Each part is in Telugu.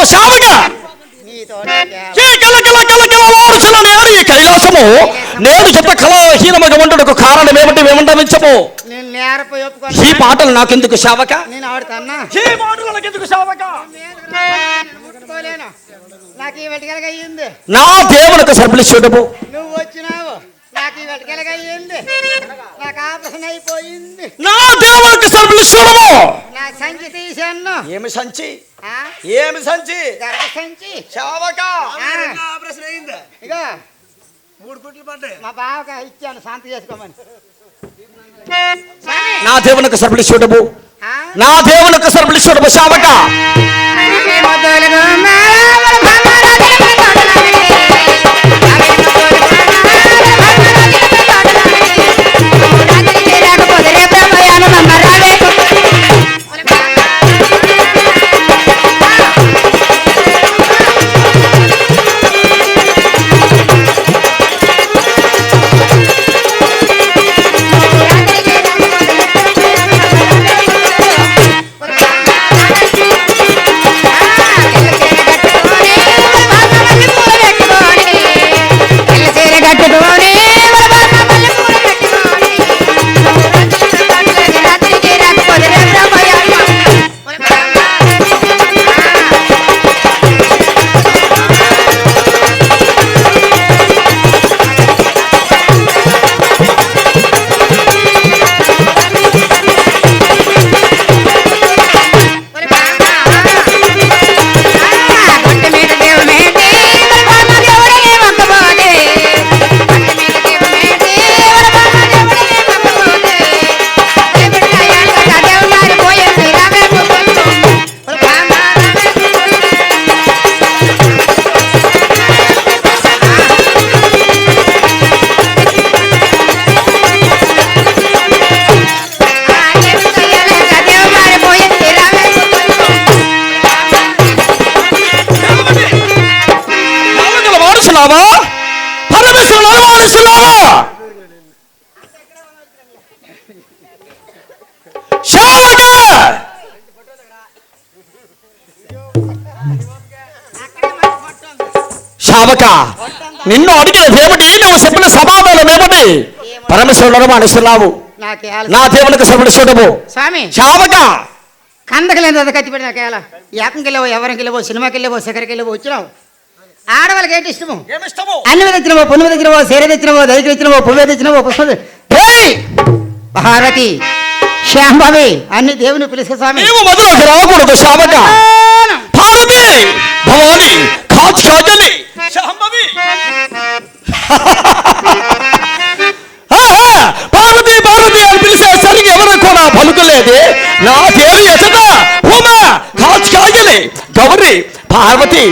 కలకల శావగా కలకలకలకలకలలాడుచున్న ఈ కైలాసము. నేను చెత్త కళాహీనమగ ఉండటకు కారణం ఏమిటి? మేమంటా చెప్పు ఈ పాటలు నాకెందుకు శావక పాటలు నా దేవునికి సర్పలిచ్చేటప్పుడు నువ్వు వచ్చినా నాకు ఆపరేషన్ అయిపోయింది. నా దేవునికి సర్పలిచ్చుటము నా సంచి తీసాను ఏమి సంచి? ఆ? ఏమి సంచి? సంచి. శావక ఆ. ఆపరేషన్ అయిందా? ఇగో. మూడు కుట్లు పడ్డాయి. మా బావకి ఇచ్చాను శాంతి చేసుకోమని. నా దేవునికి సర్పలిచ్చుటము ఆ? నా దేవునికి మేళాలు భమరాజుల తోటలని. శావక నిన్ను అడిగిన దేవుడి నువ్వు చెప్పిన సమాధానం ఏమిటి పరమేశ్వరుల వారసులావు నాకే నా దేవునికి సర్పలిచ్చుటము స్వామి. శావక కందకలేదు అది కత్తి పెట్టి నాకేలా ఏకంకి వెళ్ళవో ఎవరికి వెళ్ళవో సినిమాకి వెళ్ళవో శిఖరికి వెళ్ళవో వచ్చినావు. ఆడవాళ్ళకి ఏంటి ఇష్టము? అన్ని మీద తెచ్చినవో పువ్వు మీద తెచ్చినవో సేర తెచ్చినవో దైకి తెచ్చినవో పువ్వు మీద తెచ్చినవో పుష్ప! భారతి శాంభవి అన్ని దేవుని పిలుసు స్వామి. రాకూడదు శావక గౌరి పార్వతి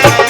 Thank you.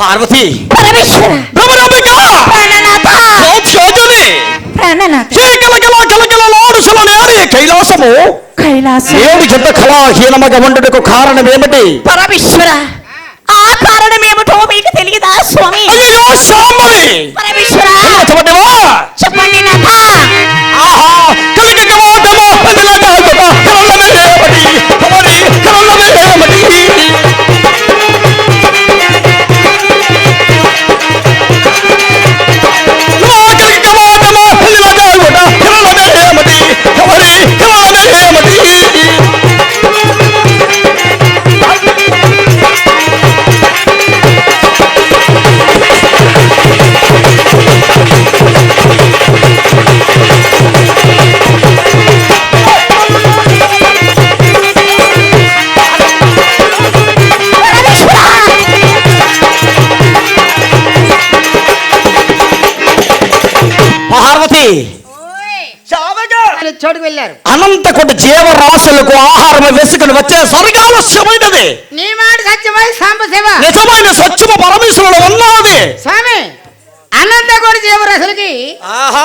పార్వతి పరమేశ్వర ప్రాణనాథ ప్రాణనాథ ఏ గలగల కైలాసము కైలాస ఏడు జంట కళాహీనమగ వండుటకు కారణమేమిటి పరమేశ్వర ఆ కారణం ఏమిటో మీకు తెలియదా స్వామి అయ్యో శాంభవి పరమేశ్వర చెప్పండి నాథ ఆహా కలిగి గవాటమా పదిలగాటమా కలలమేమటి కమరి కలలమేమటి ఆయన చోటుకు వెళ్ళారు. అనంత కొద్ది జీవరాశులకు ఆహారం వెసుకుని వచ్చే స్వర్గాలస్యమైనది. నీ మాట సత్యమై సాంబశివ నిజమైన స్వచ్ఛము పరమేశ్వరుడు ఉన్నది స్వామి అనంతకోటి జీవరాశులకి ఆహా.